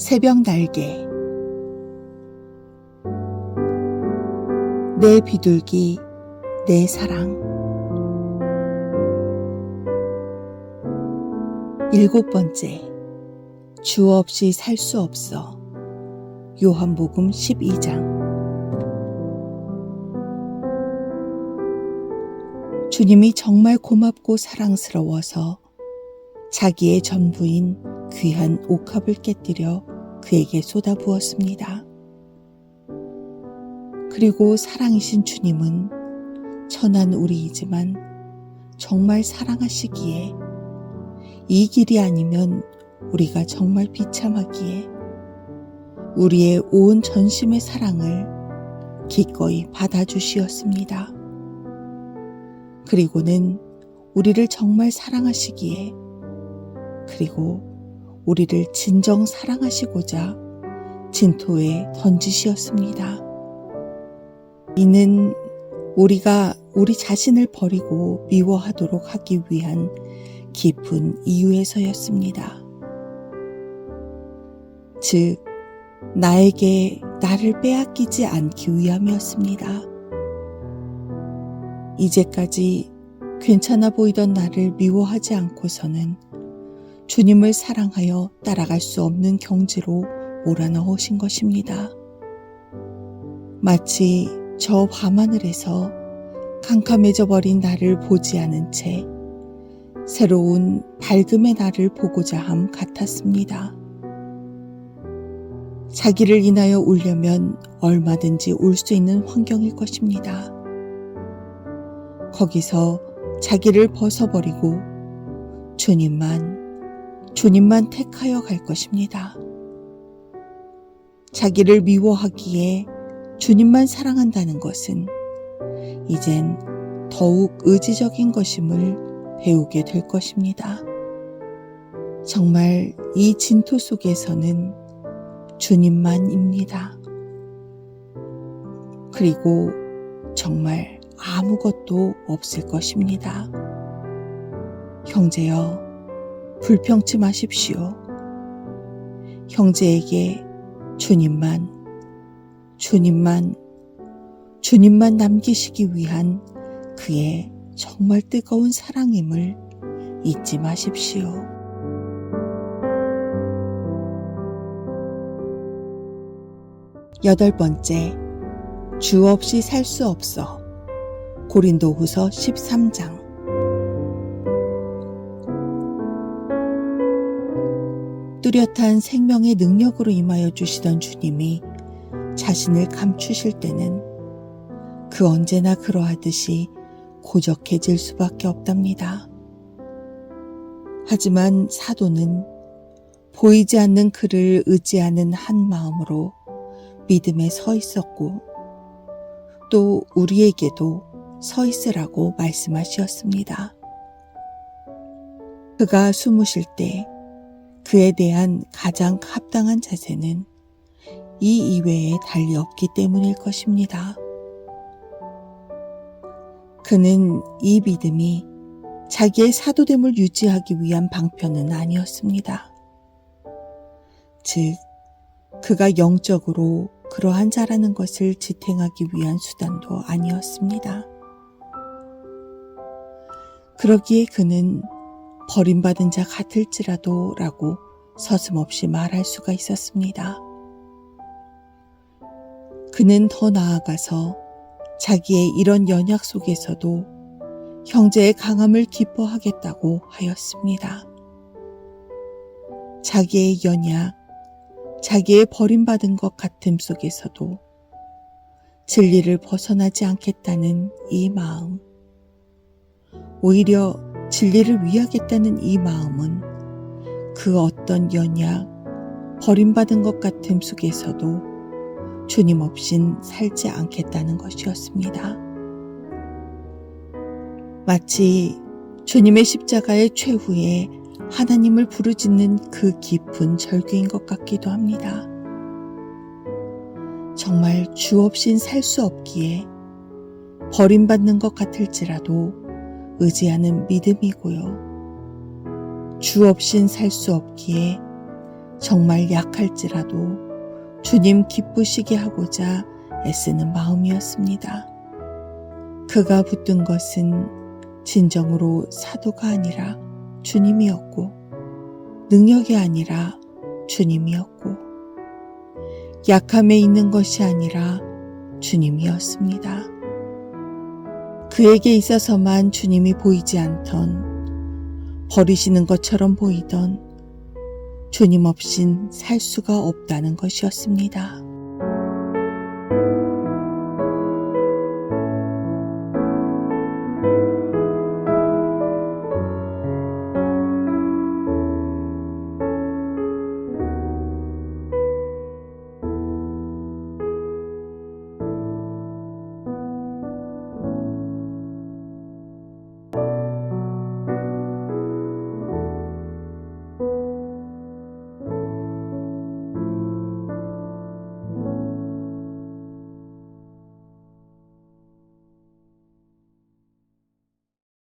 새벽 날개. 내 비둘기 내 사랑. 일곱 번째 주 없이 살 수 없어. 요한복음 12장. 주님이 정말 고맙고 사랑스러워서 자기의 전부인 귀한 옥합을 깨뜨려 그에게 쏟아부었습니다. 그리고 사랑이신 주님은 천한 우리이지만 정말 사랑하시기에 이 길이 아니면 우리가 정말 비참하기에 우리의 온 전심의 사랑을 기꺼이 받아주시었습니다. 그리고는 우리를 정말 사랑하시기에 그리고 우리를 진정 사랑하시고자 진토에 던지시었습니다. 이는 우리가 우리 자신을 버리고 미워하도록 하기 위한 깊은 이유에서였습니다. 즉, 나에게 나를 빼앗기지 않기 위함이었습니다. 이제까지 괜찮아 보이던 나를 미워하지 않고서는 주님을 사랑하여 따라갈 수 없는 경지로 몰아넣으신 것입니다. 마치 저 밤하늘에서 캄캄해져 버린 나를 보지 않은 채 새로운 밝음의 나를 보고자 함 같았습니다. 자기를 인하여 울려면 얼마든지 울 수 있는 환경일 것입니다. 거기서 자기를 벗어버리고 주님만, 주님만 택하여 갈 것입니다. 자기를 미워하기에 주님만 사랑한다는 것은 이젠 더욱 의지적인 것임을 배우게 될 것입니다. 정말 이 진토 속에서는 주님만입니다. 그리고 정말 아무것도 없을 것입니다. 형제여, 불평치 마십시오. 형제에게 주님만, 주님만, 주님만 남기시기 위한 그의 정말 뜨거운 사랑임을 잊지 마십시오. 여덟 번째, 주 없이 살 수 없어. 고린도 후서 13장. 뚜렷한 생명의 능력으로 임하여 주시던 주님이 자신을 감추실 때는 그 언제나 그러하듯이 고적해질 수밖에 없답니다. 하지만 사도는 보이지 않는 그를 의지하는 한 마음으로 믿음에 서 있었고 또 우리에게도 서 있으라고 말씀하셨습니다. 그가 숨으실 때 그에 대한 가장 합당한 자세는 이 이외에 달리 없기 때문일 것입니다. 그는 이 믿음이 자기의 사도됨을 유지하기 위한 방편은 아니었습니다. 즉, 그가 영적으로 그러한 자라는 것을 지탱하기 위한 수단도 아니었습니다. 그러기에 그는 버림받은 자 같을지라도 라고 서슴없이 말할 수가 있었습니다. 그는 더 나아가서 자기의 이런 연약 속에서도 형제의 강함을 기뻐하겠다고 하였습니다. 자기의 연약, 자기의 버림받은 것 같음 속에서도 진리를 벗어나지 않겠다는 이 마음, 오히려 진리를 위하겠다는 이 마음은 그 어떤 연약, 버림받은 것 같음 속에서도 주님 없인 살지 않겠다는 것이었습니다. 마치 주님의 십자가의 최후에 하나님을 부르짖는 그 깊은 절규인 것 같기도 합니다. 정말 주 없인 살 수 없기에 버림받는 것 같을지라도 의지하는 믿음이고요. 주 없인 살 수 없기에 정말 약할지라도 주님 기쁘시게 하고자 애쓰는 마음이었습니다. 그가 붙든 것은 진정으로 사도가 아니라 주님이었고, 능력이 아니라 주님이었고, 약함에 있는 것이 아니라 주님이었습니다. 그에게 있어서만 주님이 보이지 않던, 버리시는 것처럼 보이던 주님 없인 살 수가 없다는 것이었습니다.